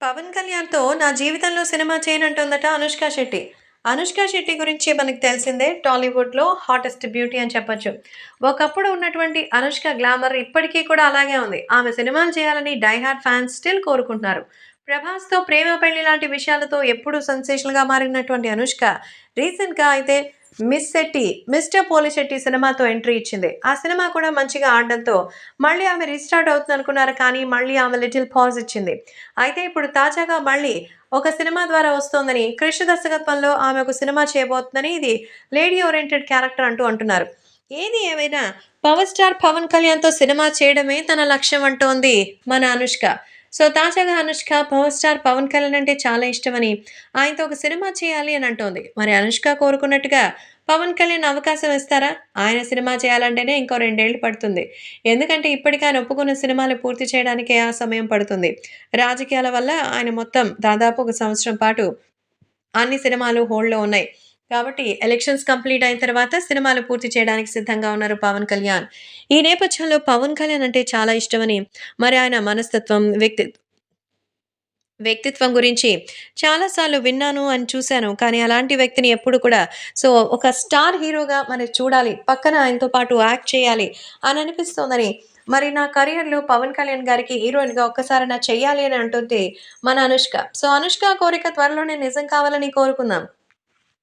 పవన్ కళ్యాణ్‌తో నా జీవితంలో సినిమా చేయనంటుందట అనుష్క శెట్టి. అనుష్క శెట్టి గురించి మనకు తెలిసిందే టాలీవుడ్‌లో హాటెస్ట్ బ్యూటీ అని చెప్పొచ్చు. ఒకప్పుడు ఉన్నటువంటి అనుష్క గ్లామర్ ఇప్పటికీ కూడా అలాగే ఉంది. ఆమె సినిమాలు చేయాలని డైహార్డ్ ఫ్యాన్స్ స్టిల్ కోరుకుంటున్నారు. ప్రభాస్‌తో ప్రేమ పెళ్ళి లాంటి విషయాలతో ఎప్పుడూ సెన్సేషనల్‌గా మారినటువంటి అనుష్క రీసెంట్‌గా అయితే మిస్ శెట్టి, మిస్టర్ పోలిశెట్టి సినిమాతో ఎంట్రీ ఇచ్చింది. ఆ సినిమా కూడా మంచిగా ఆడడంతో మళ్ళీ ఆమె రీస్టార్ట్ అవుతుందనుకున్నారు కానీ మళ్ళీ ఆమె లిటిల్ పాజ్ ఇచ్చింది. అయితే ఇప్పుడు తాజాగా మళ్ళీ ఒక సినిమా ద్వారా వస్తోందని కృష్ణ దర్శకత్వంలో ఆమె ఒక సినిమా చేయబోతుందని ఇది లేడీ ఓరియెంటెడ్ క్యారెక్టర్ అంటూ అంటున్నారు. ఏది ఏమైనా పవర్ స్టార్ పవన్ కళ్యాణ్‌తో సినిమా చేయడమే తన లక్ష్యం అంటోంది మన అనుష్క. సో తాజాగా అనుష్క పవర్ స్టార్ పవన్ కళ్యాణ్ అంటే చాలా ఇష్టమని ఆయనతో ఒక సినిమా చేయాలి అని అంటోంది. మరి అనుష్క కోరుకున్నట్టుగా పవన్ కళ్యాణ్ అవకాశం ఇస్తారా? ఆయన సినిమా చేయాలంటేనే ఇంకో రెండేళ్ళు పడుతుంది. ఎందుకంటే ఇప్పటికే ఆయన ఒప్పుకున్న సినిమాలు పూర్తి చేయడానికే ఆ సమయం పడుతుంది. రాజకీయాల వల్ల ఆయన మొత్తం దాదాపు ఒక సంవత్సరం పాటు అన్ని సినిమాలు హోల్డ్‌లో ఉన్నాయి. కాబట్టి ఎలక్షన్స్ కంప్లీట్ అయిన తర్వాత సినిమాలు పూర్తి చేయడానికి సిద్ధంగా ఉన్నారు పవన్ కళ్యాణ్. ఈ నేపథ్యంలో పవన్ కళ్యాణ్ అంటే చాలా ఇష్టమని మరి ఆయన మనస్తత్వం, వ్యక్తి వ్యక్తిత్వం గురించి చాలాసార్లు విన్నాను అని చూశాను. కానీ అలాంటి వ్యక్తిని ఎప్పుడు కూడా సో ఒక స్టార్ హీరోగా మనం చూడాలి. పక్కన ఆయనతో పాటు యాక్ట్ చేయాలి అని అనిపిస్తోందని మరి నా కెరియర్‌లో పవన్ కళ్యాణ్ గారికి హీరోయిన్‌గా ఒక్కసారైనా చెయ్యాలి అని అంటుంది మన అనుష్క. సో అనుష్క కోరిక త్వరలోనే నిజం కావాలని కోరుకుందాం.